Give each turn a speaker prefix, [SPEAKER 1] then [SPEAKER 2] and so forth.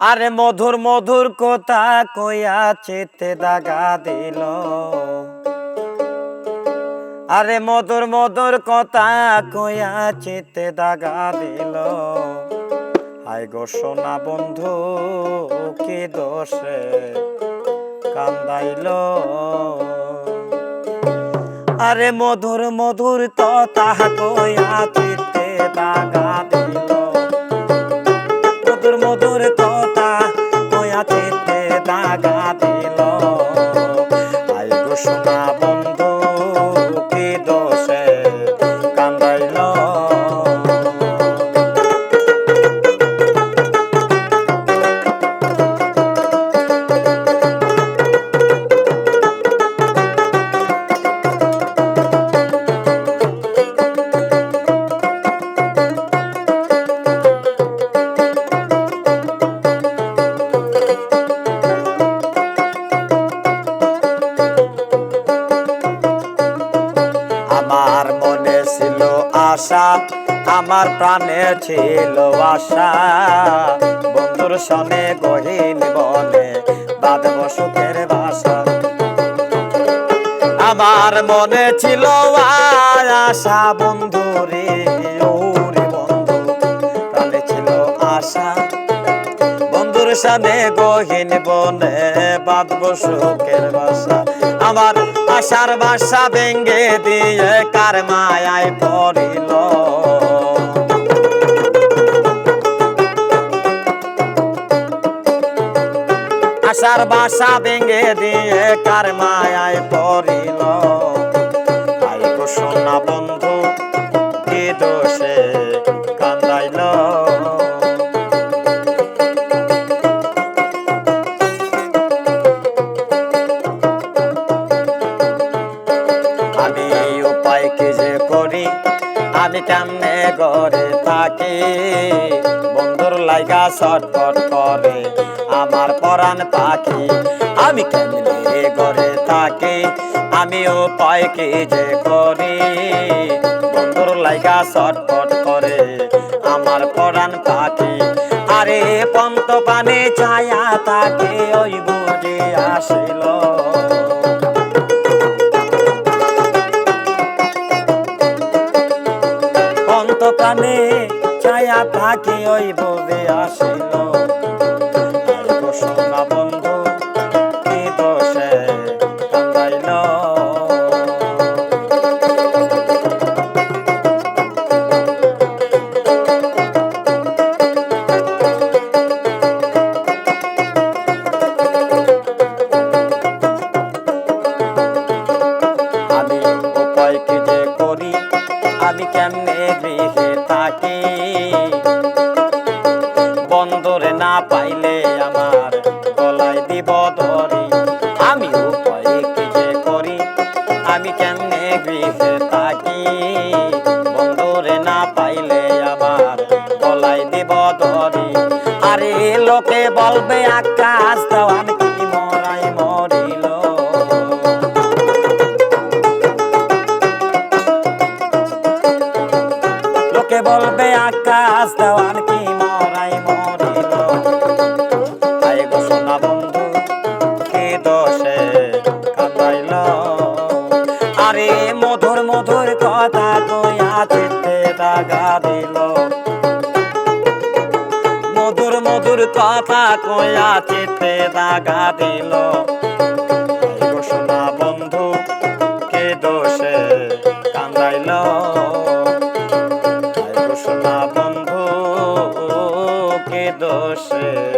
[SPEAKER 1] আরে মধুর মধুর কথা কইয়া চিতে দাগা দিল। আরে মধুর মধুর কথা কইয়া চিতে দাগা দিল। আই গো সোনা বন্ধু, কি দোষে কান্দাইল। আরে মধুর মধুর কথা কইয়া চিতে দাগা দিল। কথা আমার প্রাণে ছিল আশা। বন্ধুর সনে গহীন বনে বাঁধব সুখের বাসা আমার মনে ছিল আশা, বন্ধু ওরে বন্ধু, প্রাণে ছিল আশা। বন্ধুর সাথে গহীন বনে বাঁধব সুখের বাসা আমার আশার বাসা ভেঙ্গে দিয়ে কার মায়ায় পড়িল? আশার বাসা ভেঙ্গে দিয়ে কার মায়ায় পড়িল? আই সোনা বন্ধু, কি দোষে কান্দাইল? আমি উপায় কি যে করি আমি কেমনে ঘরে থাকি। বন্ধুর লাইগা ছটফট করে আমার পরাণ পাখি। আমি কেমনে ঘরে থাকি? আমি উপায় কি যে করি? বন্ধুর লাইগা ছটফট করে আমার পরাণ পাখি। আরে পন্ত পানে ছায়া তাকে ওই বুঝে আসিল ছায়া থাকি ওই বোধে আসিল। না পাইলে আমার গলায় দিব ধরি আমি উপায় কি যে করি? আমি কেমনে গৃহে থাকি? বন্দরে না পাইলে আমার গলায় দিব ধরি আরে লোকে বলবে, আকাশ দেওয়ান কি মরাই লোকে বলবে, আকাশ দেওয়ান দোষে কাঁদাইল। আরে মধুর মধুর কথা কইয়া চিত্তে দাগা দিল। মধুর মধুর কথা কইয়া চিত্তে দাগা দিল। সোনা বন্ধু, কে দোষে কান্দাইল সোনা বন্ধু, কে দোষে